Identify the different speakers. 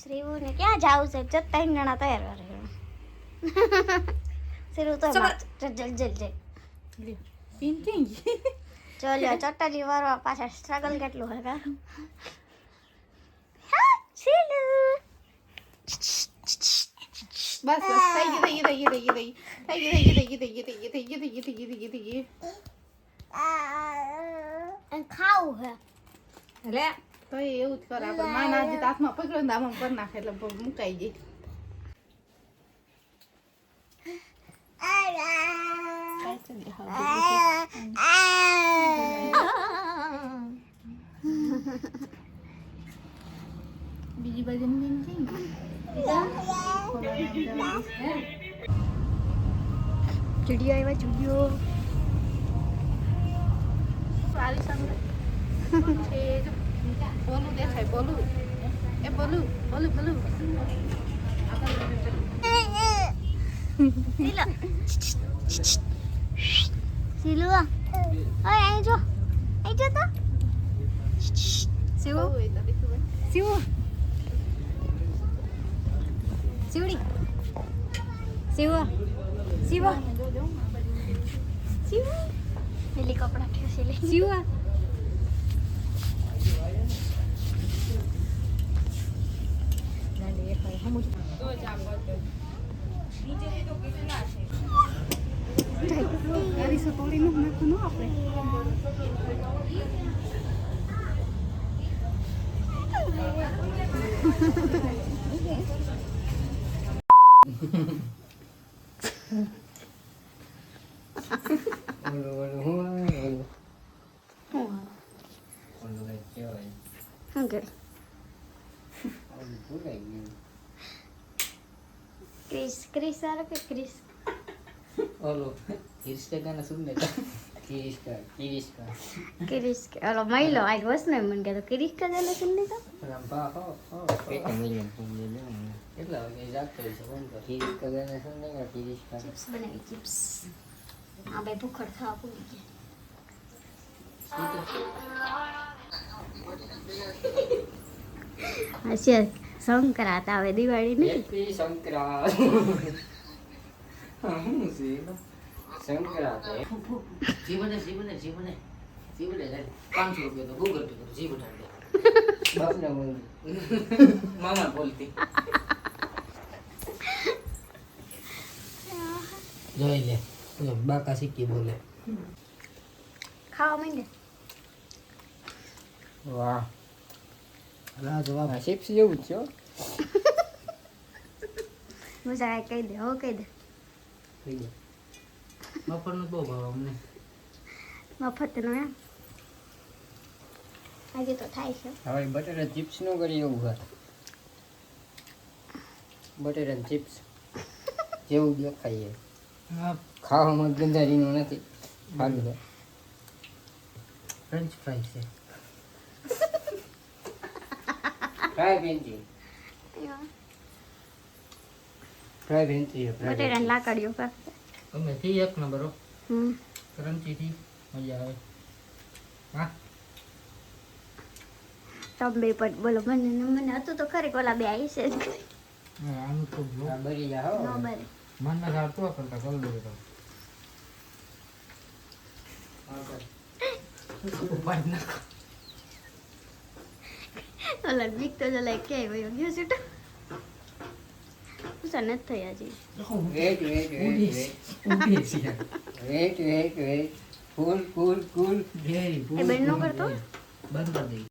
Speaker 1: શ્રીવુને ક્યાં જાવું છે જત ત્રણ જણા તૈયાર કરે શ્રીવ તો
Speaker 2: ચલો.
Speaker 1: જલ જલ જલ જલ
Speaker 2: પિન ક્યાં ગઈ
Speaker 1: ચાલ્યો ચટ્ટાજી વારવા પાછળ સ્ટ્રગલ કેટલું હે કા હા, શ્રીલુ.
Speaker 2: બસ બસ થઈ ગઈ થઈ ગઈ થઈ ગઈ થઈ ગઈ થઈ ગઈ થઈ ગઈ થઈ ગઈ થઈ ગઈ થઈ ગઈ થઈ ગઈ થઈ ગઈ થઈ ગઈ થઈ ગઈ
Speaker 1: અને ખાવું હે
Speaker 2: એટલે તો એવું જ કરે આપણે માં ના જીત હાથમાં પકડો ને આમાં પર નાખે એટલે મુકાઈ જઈ બીજી બાજુ
Speaker 1: ચીડિયો આવ્યા ચીડિયો
Speaker 2: સારી સામે બોલું દેખાય બોલું એ બોલું બોલું બોલું
Speaker 1: Silo. Silo. Oi, aí jo. Aí jo tá?
Speaker 2: Siu. Siu. Siuri. Siu. Siu. Siu. Ele
Speaker 3: compra aqui o silêncio. Siu. Hungry. Chris Chris
Speaker 1: આરો કે ક્રિસ
Speaker 3: ઓલો ક્રિસ્કે ગાના સુન ને ક્રિસ્કા
Speaker 1: ક્રિસ્કા ક્રિસ્કે ઓલો મહિલો આઈ વસ ને મન કે તો ક્રિસ્કા ગાના સુન ને
Speaker 3: તો રંપા હો હો કે મહિલો સુન ને એટલા વાગે જાગતો છે બંધ કર ક્રિસ્કા ગાના સુન ને ક્રિસ્કા
Speaker 1: ચિપ્સ બનાવી ચિપ્સ આ બે ભૂખડ ખાવા પૂરી ગયા Gracias. સંક્રાંત આવે દિવાળી નહીં?
Speaker 3: હેપી સંક્રાંત. હું છે સંક્રાંત જીવને જીવને જીવને જીવને પાંચસો રૂપિયા તો ગૂગલ પે કરો. જીવને બાપને મામા બોલતી. જોઈ લે. બાકા શીખી બોલે.
Speaker 1: ખાવા માંડે?
Speaker 3: વાહ. લાજવાબ ચિપ્સ જેવું જ છો હો.
Speaker 1: મજા આવે કહી દે હો કહી દે
Speaker 3: થઈ ગયું બપોરનું બહુ ભાવ અમને
Speaker 1: મફતનું એમ આજે તો થાય છે
Speaker 3: હવે બટેટા ચિપ્સનું કરી એવું હોય બટેટા ચિપ્સ જેવું દેખાય. ખાવામાં ગંજારીનું નથી ખાલી ફ્રેન્ચ ફ્રાઈ છે Try Benji. Yeah. Try Benji.
Speaker 1: Try Benji. પર.
Speaker 3: અમે થી એક નંબર.
Speaker 1: હમ.
Speaker 3: કરમચી થી મજા આવે. હા?
Speaker 1: તમે પણ બોલો મને મને હતું તો ખરે ઓલા બે આવી છે.
Speaker 3: આનું તો બરી જા હો.
Speaker 1: મન
Speaker 3: ના સારતું કરતા કલ દે તો ઉપાય ના.
Speaker 1: ઓલા બીક તો જલા કે વયો ગયો સીટ તો પૂછા નથી થયા હજી
Speaker 3: wait wait wait wait. Wait wait cool cool cool
Speaker 1: એ બેન નો કરતો?
Speaker 3: બંધ કરી દઈ